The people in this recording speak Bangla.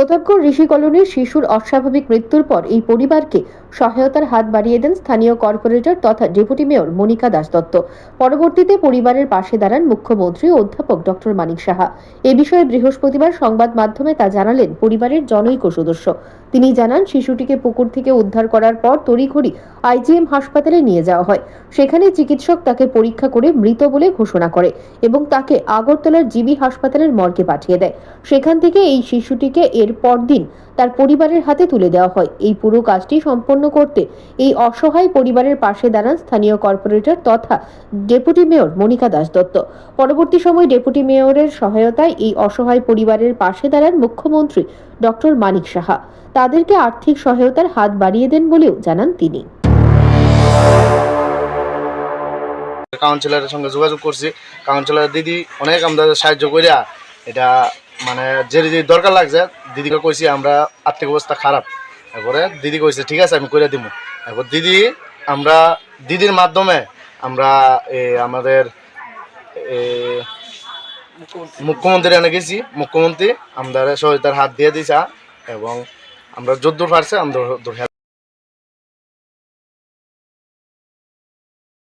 প্রতাপগড় ঋষি কলোনির শিশুর অস্বাভাবিক মৃত্যুর পর এই পরিবারকে সহায়তার হাত বাড়িয়ে দেন স্থানীয় কর্পোরেটর তথা ডেপুটি মেয়র মনিকা দাস দত্ত পরবর্তীতে পরিবারের পাশে দাঁড়ান মুখ্যমন্ত্রী অধ্যাপক ডক্টর মানিক সাহা। এ বিষয়ে বৃহস্পতিবার সংবাদ মাধ্যমে তা জানালেন পরিবারের জনৈক সদস্য। তিনি জানান, শিশুটিকে পুকুর থেকে উদ্ধার করার পর তড়িঘড়ি আইজিএম হাসপাতালে নিয়ে যাওয়া হয়। সেখানে চিকিৎসক তাকে পরীক্ষা করে মৃত বলে ঘোষণা করে এবং তাকে আগরতলার জিবি হাসপাতালের মর্গে পাঠিয়ে দেয়। সেখান থেকে এই শিশুটিকে এর পরদিন তার পরিবারের হাতে তুলে দেওয়া হয়। এই পুরো কাজটি সম্পন্ন করতে এই অসহায় পরিবারের পাশে দাঁড়ান স্থানীয় কর্পোরেটর তথা ডেপুটি মেয়র মনিকা দাস দত্ত। পরবর্তী সময় ডেপুটি মেয়রের সহায়তায় এই অসহায় পরিবারের পাশে দাঁড়ান মুখ্যমন্ত্রী ডক্টর মানিক সাহা। তাদেরকে আর্থিক সহায়তার হাত বাড়িয়ে দেন বলেও জানান তিনি। কাউন্সিলরের সঙ্গে যোগাযোগ করছি। কাউন্সিলর দিদি অনেক আমাদের সাহায্য করিয়া এটা মানে যে দরকার লাগছে, দিদিকে কইছি আমরা আর্থিক অবস্থা খারাপ। এরপরে দিদি কইছে, ঠিক আছে, আমি করে দিব এরপর দিদি, আমরা দিদির মাধ্যমে আমরা আমাদের মুখ্যমন্ত্রী। এনে গেছি। মুখ্যমন্ত্রী আমাদের সহায়তার হাত দিয়ে দিছা এবং আমরা যদ্দূর পারছে আমরা